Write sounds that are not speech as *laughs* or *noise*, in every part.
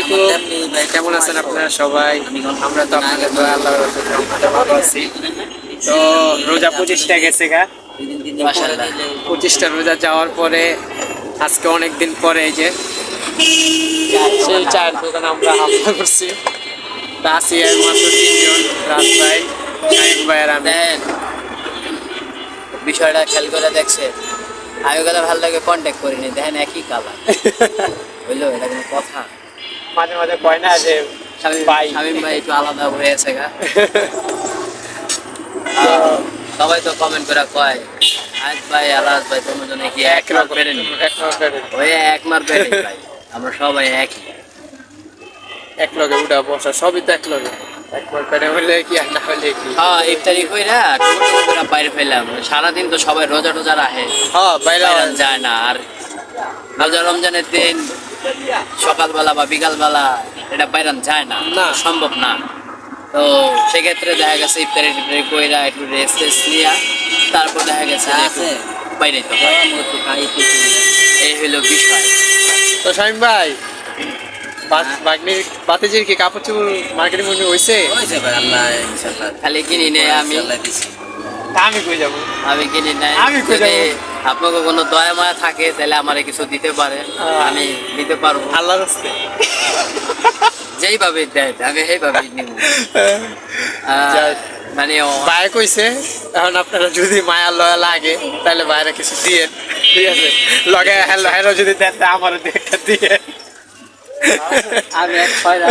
আলাইকুম। কেমন আছেন আপনারা সবাই? আমরা তো আপনাদের দোয়া আল্লাহ ভালো আছি। তো রোজা পঁচিশটা গেছে গা। পঁচিশটা রোজা যাওয়ার পরে আজকে অনেক দিন পরে এই যে সেই চায়ের দোকান আমরা হামলা করছি। তা আছি এর তিনজন রাত ভাই শাহিন ভাই আর আমি। বিষয়টা খেয়াল করে দেখছে কথা ভালো লাগে কন্ট্যাক্ট করিনি দেখেন একই কালার *laughs* বুঝলো? এটা কোনো কথা। মাঝে মাঝে কয় না যে শামীম ভাই শামীম ভাই একটু আলাদা হয়ে আছে গা। *laughs* সবাই তো কমেন্ট করে কয় আজ ভাই আলাদ ভাই তোমার জন্য কি এক একরকম ওই এক ভাই। আমরা সবাই একই। এক লগে উঠা বসা সবই তো এক লগে। একবার পেরে হলে কি আর না হলে কি? হ্যাঁ ইফতারি কইরা টুকু টুকু করে বাইরে ফেললাম সারাদিন তো সবাই রোজা টোজা রাখে। হ্যাঁ বাইরে যায় না। আর রোজা রমজানের দিন সকালবেলা বা বিকালবেলা এটা বাইরান যায় না না। সম্ভব না। তো সেক্ষেত্রে দেখা গেছে ইফতারি টিফতারি কইরা একটু রেস্ট টেস্ট নিয়া তারপর দেখা গেছে বাইরে তো এই হলো বিষয়। তো শামিম ভাই বাগনির বাতিজির কি কাপড় চোপড় মার্কেটিং মনে হয়েছে খালি কিনি নেই আমি। আমি কই যাব? আমি কিনি নাই। আমি কই যাব? আপনাকে কোনো দয়া মায়া থাকে তাহলে আমারে কিছু দিতে পারে। আমি দিতে পারব। আল্লাহর হস্তে। যেইভাবে দেয় আমি সেইভাবেই নিব। মানে ভাই কইছে এখন আপনারা যদি মায়া লয়া লাগে তাহলে বাইরে কিছু দিয়ে। ঠিক আছে? লগে হ্যালো হ্যালো যদি দেন তা আমারও দেখতে দিয়ে। আমি এক খয়রা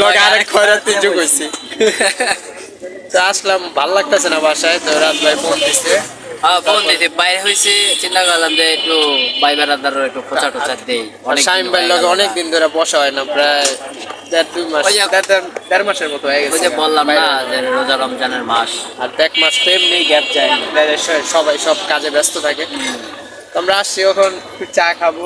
লগে আরেক খয়রাতি যোগ হয়েছি তো আসলাম ভালো লাগতেছে না বাসায়? তো রাত ভাই ফোন দিছে। হ্যাঁ ফোন দিতে বাইরে হয়েছে চিন্তা করলাম যে একটু ভাই বেড়াদারও একটু দেই। অনেক শামিম ভাইয়ের লগে অনেক দিন ধরে বসা হয় না প্রায় দেড় দুই মাস দেড়- মাসের মতো হয়ে ওই যে বললাম না যে রোজা রমজানের মাস। আর এক মাস তো এমনি গ্যাপ যায় সবাই সব কাজে ব্যস্ত থাকে। আমরা আসছি এখন চা খাব।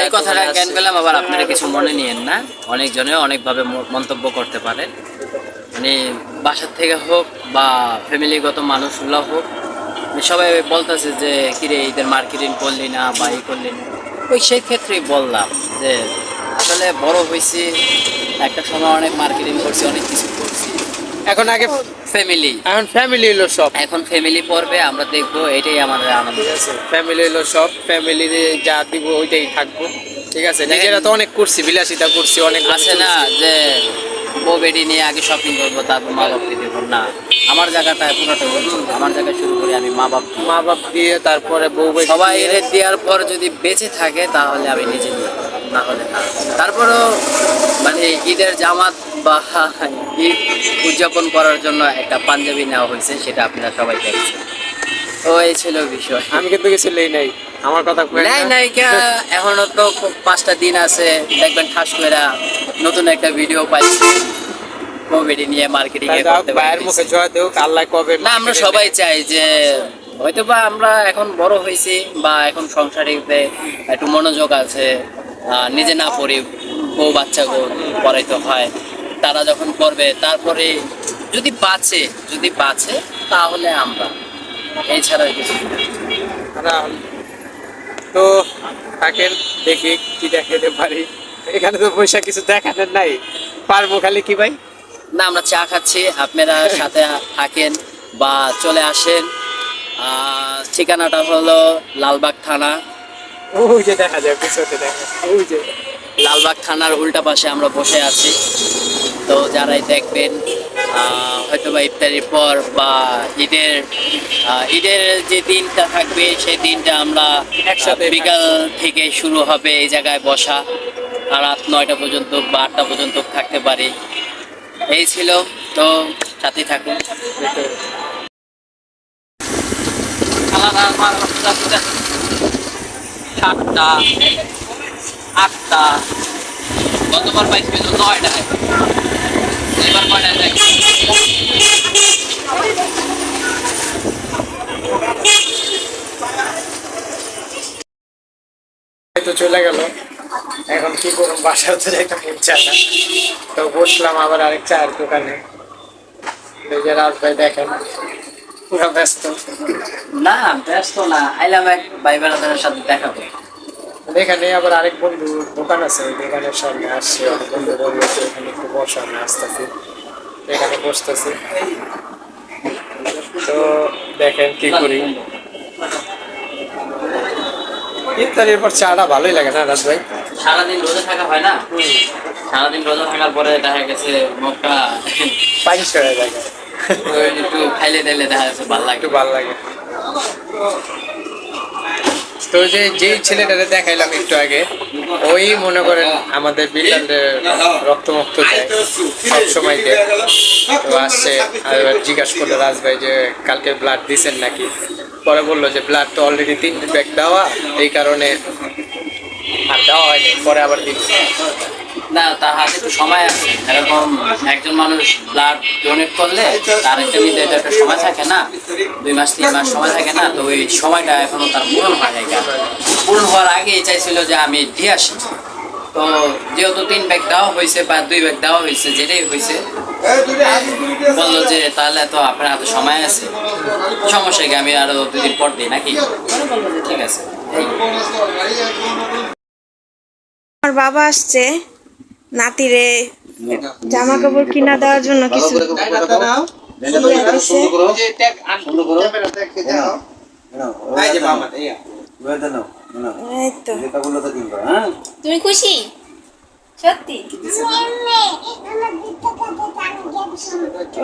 এই কথাটা জ্ঞান পেলাম আবার আপনারা কিছু মনে নিয়েন না। অনেকজনে অনেকভাবে মন্তব্য করতে পারেন মানে বাসার থেকে হোক বা ফ্যামিলিগত মানুষগুলো হোক সবাই বলতেছে যে কিরে ঈদের মার্কেটিং করলি না বা এই করলি না? ওই সেই ক্ষেত্রেই বললাম যে আসলে বড় হয়েছি একটা সময় অনেক মার্কেটিং করছি অনেক কিছু করছি। এখন আগে ফ্যামিলি এখন ফ্যামিলি হলো সব। এখন ফ্যামিলি পড়বে আমরা দেখব এটাই আমাদের আনন্দ। আছে ফ্যামিলি হলো সব ফ্যামিলি যা দিব ওইটাই থাকব। ঠিক আছে নিজেরা তো অনেক করছি বিলাসিতা করছি অনেক আছে না যে বউ বেডি নিয়ে আগে শপিং করব তারপর মা বাপকে দেবো। না আমার জায়গাটা পুরোটা আমার জায়গায় শুরু করি আমি মা বাপ মা বাপ দিয়ে তারপরে বউ বেটি সবাই এর দেওয়ার পর যদি বেঁচে থাকে তাহলে আমি নিজে নিই না হলে না। তারপরও মানে ঈদের জামাত বা ঈদ উদযাপন করার জন্য একটা পাঞ্জাবি নেওয়া হয়েছে সেটা আপনারা সবাই দেখছেন। এই ছিল বিষয়। আমি কিন্তু কিছু লেই নাই। আমার কথা কই নাই না। এখনও তো পাঁচটা দিন আছে। দেখবেন ঠাস করে নতুন একটা ভিডিও পাইছি। কমেডি নিয়ে মার্কেটিং এ করতে ভাইয়ের মুখে জয় দেউক আল্লাহ কবে না আমরা সবাই চাই যে হয়তো বা আমরা এখন বড় হয়েছি বা এখন সংসারিতে একটু মনোযোগ আছে নিজে না পড়ি বউ বাচ্চা গো পড়াইতে হয়। তারা যখন করবে তারপরে যদি বাঁচে যদি বাঁচে তাহলে আমরা এছাড়া কিছু তো থাকেন দেখি কি দেখাতে পারি। এখানে তো পয়সা কিছু দেখানোর নাই। পারব খালি কি ভাই? না আমরা চা খাচ্ছি। আপনারা *laughs* সাথে থাকেন বা চলে আসেন। ঠিকানাটা হলো লালবাগ থানা। ওই যে দেখা যায় পিছনে দেখা ওই যে। লালবাগ থানার উল্টা পাশে আমরা বসে আছি। তো যারাই দেখবেন হয়তো বা ইফতারির পর বা ঈদের ঈদের যে দিনটা থাকবে সেই দিনটা আমরা একসাথে বিকাল থেকে শুরু হবে এই জায়গায় বসা। আর রাত নয়টা পর্যন্ত বা আটটা পর্যন্ত থাকতে পারি। এই ছিল তো সাথে থাকুন। সাতটা আটটা গতবার পাইছি নয়টায় এবার কয়টায় দেখ এই চলে গেল। এখন কি করুন বাসা হচ্ছে একটা চায় না তো বসলাম আবার আরেক চায়ের দোকানে। এই যে রাত ভাই দেখেন। পুরো ব্যস্ত। না ব্যস্ত না। আইলাম এক ভাই বেড়াদারের সাথে দেখা করতে। এখানে আবার আরেক বন্ধু দোকান আছে ওই দোকানের সামনে আসছে অনেক বন্ধু বলছে এখানে একটু বসা আমি আসতেছি। এখানে বসতেছি। তো দেখেন কি করি। ইফতারির পর চাটা ভালোই লাগে না রাজ ভাই? সারাদিন রোজা থাকা হয় না? সারাদিন রোজা থাকার পরে দেখা গেছে মুখটা পানি সরে যায়। একটু খাইলে দিলে দেখা যাচ্ছে ভালো লাগে। একটু ভালো লাগে। তো যে যেই ছেলেটাকে দেখাইলাম একটু আগে, ওই মনে করেন আমাদের বিল্লালের রক্তমুক্ত দেয়। সব সময় দেয়। তো আসছে আর জিজ্ঞাসা করল রাজভাই যে কালকে ব্লাড দিছেন নাকি? পরে বলল যে ব্লাড তো অলরেডি তিন ব্যাগ দেওয়া। এই কারণে আর দেওয়া হয়নি, পরে আবার দিন। না, তার হাতে একটু সময় আছে। এরকম একজন মানুষ ব্লাড ডোনেট করলে তার একটা নির্ধারিত একটা সময় থাকে না, দুই মাস, তিন মাস সময় থাকে না, তো ওই সময়টা এখনও তার পূরণ হয় নাই পূরণ হওয়ার আগে চাইছিল যে আমি দিয়ে আসি। তো যেহেতু তিন ব্যাগ দেওয়া হয়েছে বা দুই ব্যাগ দেওয়া হয়েছে, যেটাই হয়েছে, বলল যে তাহলে তো আপনার হাতে সময় আছে। সমস্যা কি, আমি আরও দুদিন পর দিই নাকি? ঠিক আছে। আমার বাবা আসছে নাতিরে জামা কাপড় কিনা দেওয়ার জন্য কিছু এই তো। তুমি খুশি? সত্যি?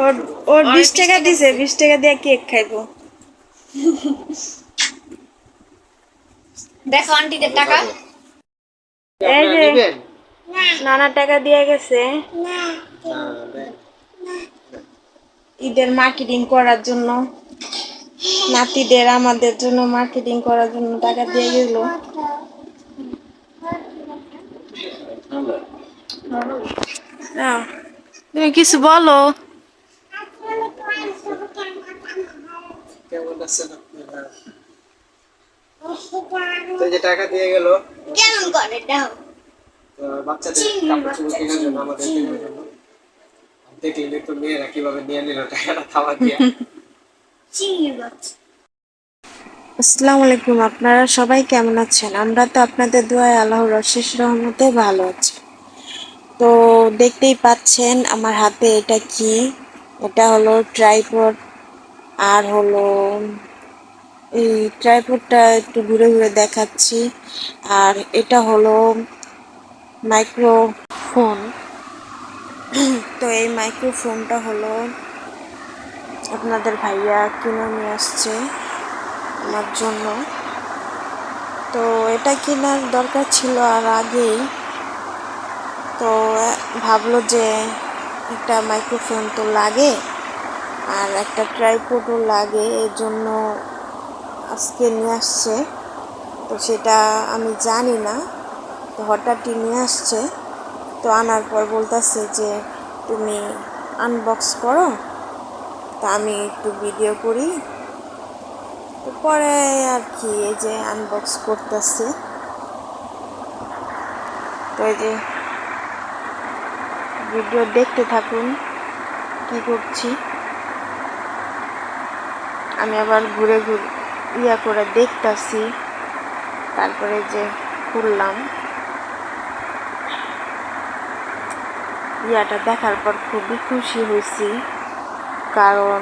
ওর ওর বিশ টাকা দিছে বিশ টাকা দিয়ে কেক খাইবো। দেখো আন্টিদের টাকা। এই যে নানা টাকা দিয়ে গেছে। ঈদের মার্কেটিং করার জন্য নাতিদের আমাদের জন্য মার্কেটিং করার জন্য টাকা দিয়ে গেল। তুমি কিছু বলো? কেমন আছেন আপনারা? তো যে টাকা দিয়ে গেল। কেমন করে দাও? বাচ্চাদের কাপড় চোপড় কেনার জন্য আমাদের কেনার জন্য। দেখলেন তো মেয়েরা কীভাবে নিয়ে নিল টাকাটা খাওয়া দিয়ে। চিংড়ি মাছ আসসালামু আলাইকুম আপনারা সবাই কেমন আছেন? আমরা তো আপনাদের দোয়ায় আল্লাহর অশেষ রহমতে ভালো আছি। তো দেখতেই পাচ্ছেন আমার হাতে এটা কি? এটা হলো ট্রাইপড আর হলো এই ট্রাইপডটা একটু ঘুরে ঘুরে দেখাচ্ছি। আর এটা হলো মাইক্রোফোন *clears throat* তো এই মাইক্রোফোনটা হলো আপনাদের ভাইয়া কিনে নিয়ে আসছে আমার জন্য। তো এটা কেনার দরকার ছিল আর আগেই। তো ভাবলো যে একটা মাইক্রোফোন তো লাগে আর একটা ট্রাইপোডও লাগে এর জন্য আজকে নিয়ে আসছে। তো সেটা আমি জানি না। তো হঠাৎই নিয়ে আসছে। তো আনার পর বলতেছে যে, তুমি আনবক্স করো। তা আমি একটু ভিডিও করি। তো পরে আর কি, এই যে আনবক্স করতেছে। তো এই যে ভিডিও দেখতে থাকুন, কি করছি। আমি আবার ঘুরে ঘুরে ইয়া করে দেখতাছি। তারপরে যে খুললাম। ইয়াটা দেখার পর খুবই খুশি হয়েছি। কারণ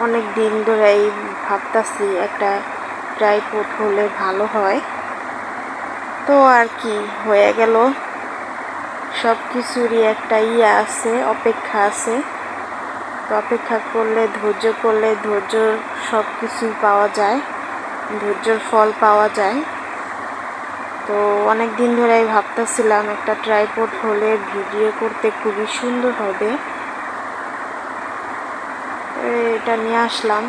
অনেক দিন ধরেই ভাবতাছি একটা ট্রাইপড হলে ভালো হয়। তো আর কি হয়ে গেল। সব কিছুরই একটা ইয়ে আছে, অপেক্ষা আছে। অপেক্ষা করলে, ধৈর্য করলে ধৈর্য সব কিছুই পাওয়া যায়, ধৈর্যর ফল পাওয়া যায়। তো অনেক দিন ধরেই ভাবতেছিলাম একটা ট্রাইপড হলে ভিডিও করতে খুবই সুন্দর হবে। এটা নিয়ে আসলাম।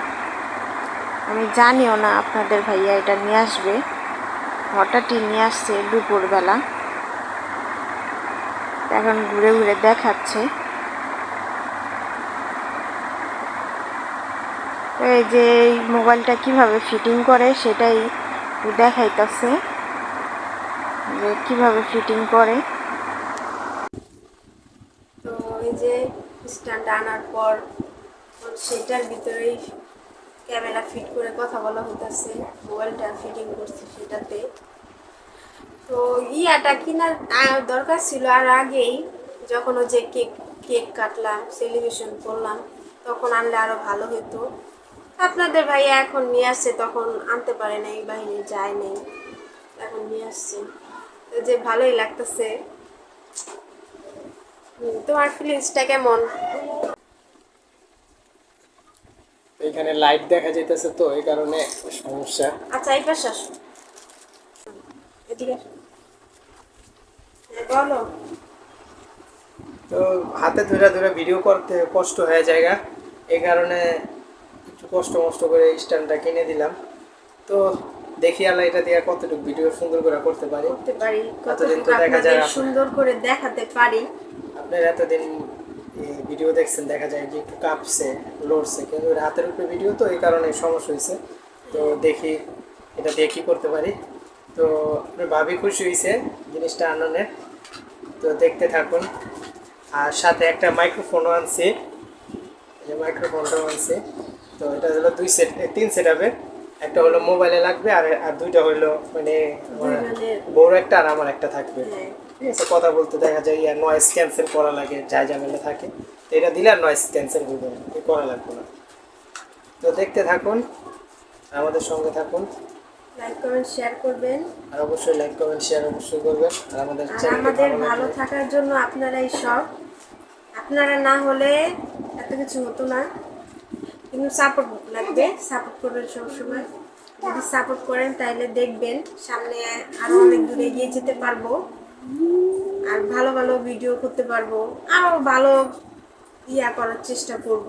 আমি জানিও না আপনাদের ভাইয়া এটা নিয়ে আসবে। হঠাৎই নিয়ে আসছে দুপুরবেলা। এখন ঘুরে ঘুরে দেখাচ্ছে। এই যে মোবাইলটা কীভাবে ফিটিং করে সেটাই দেখাইতেছে যে কীভাবে ফিটিং করে। তো এই যে স্ট্যান্ড আনার পর সেটার ভিতরেই ক্যামেরা ফিট করে কথা বলা হইতাছে, মোবাইলটা ফিটিং করছি সেটাতে। তো ইয়াটা কিনার দরকার ছিল আর আগেই যখন যে কেক কেক কাটলাম সেলিব্রেশন করলাম, তখন আনলে আরও ভালো হতো আপনাদের ভাইয়া এখন নিয়ে আসছে তখন আনতে পারে নাই বাহিরে যায় নাই। এখন নিয়ে আসছে। যে ভালোই লাগতেছে। তোমার ফিলিংসটা কেমন? এখানে লাইট দেখা যাইতেছে তো এই কারণে সমস্যা। আচ্ছা এই পাশে আসো। এদিকে হ্যাঁ, বলো। তো হাতে ধরে ধরে ভিডিও করতে কষ্ট হয়ে জায়গা এই কারণে কষ্ট মষ্ট করে স্ট্যান্ডটা কিনে দিলাম। তো দেখি আল্লাহ এটা দিয়ে কতটুকু ভিডিও সুন্দর করে করতে পারি। করতে পারি কতটুকু তো দেখা যায় সুন্দর করে দেখাতে পারি। আপনার এতদিন ভিডিও দেখছেন দেখা যায় যে একটু কাঁপছে লড়ছে কিন্তু হাতের উপরে ভিডিও তো এই কারণে সমস্যা হয়েছে। তো দেখি এটা দিয়ে কি করতে পারি। তো আপনার ভাবি খুশি হয়েছে জিনিসটা আনন্দের তো দেখতে থাকুন। আর সাথে একটা মাইক্রোফোনও আনছি। মাইক্রোফোনটাও আনছি। তো এটা হলো দুই সেট তিন সেট হবে একটা হলো মোবাইলে লাগবে আর আর দুইটা হলো মানে বড় একটা আর আমার একটা থাকবে। হ্যাঁ। ঠিক আছে কথা বলতে দেখা যায় ইয়ার নয়েজ ক্যান্সেল করা লাগে যা ঝামেলা থাকে। তো এটা দিলে আর নয়েজ ক্যান্সেল হবে করা লাগবে না। তো দেখতে থাকুন আমাদের সঙ্গে থাকুন। লাইক কমেন্ট শেয়ার করবেন। আর অবশ্যই লাইক কমেন্ট শেয়ার অবশ্যই করবেন। আর আমাদের আর আমাদের ভালো ভালো থাকার জন্য আপনারাই সব। আপনারা না হলে এত কিছু হতো না। কিন্তু সাপোর্ট লাগবে সাপোর্ট করবেন সবসময়। যদি সাপোর্ট করেন তাহলে দেখবেন সামনে আরও অনেক দূরে এগিয়ে যেতে পারব। আর ভালো ভালো ভিডিও করতে পারব। আরও ভালো ইয়া করার চেষ্টা করব।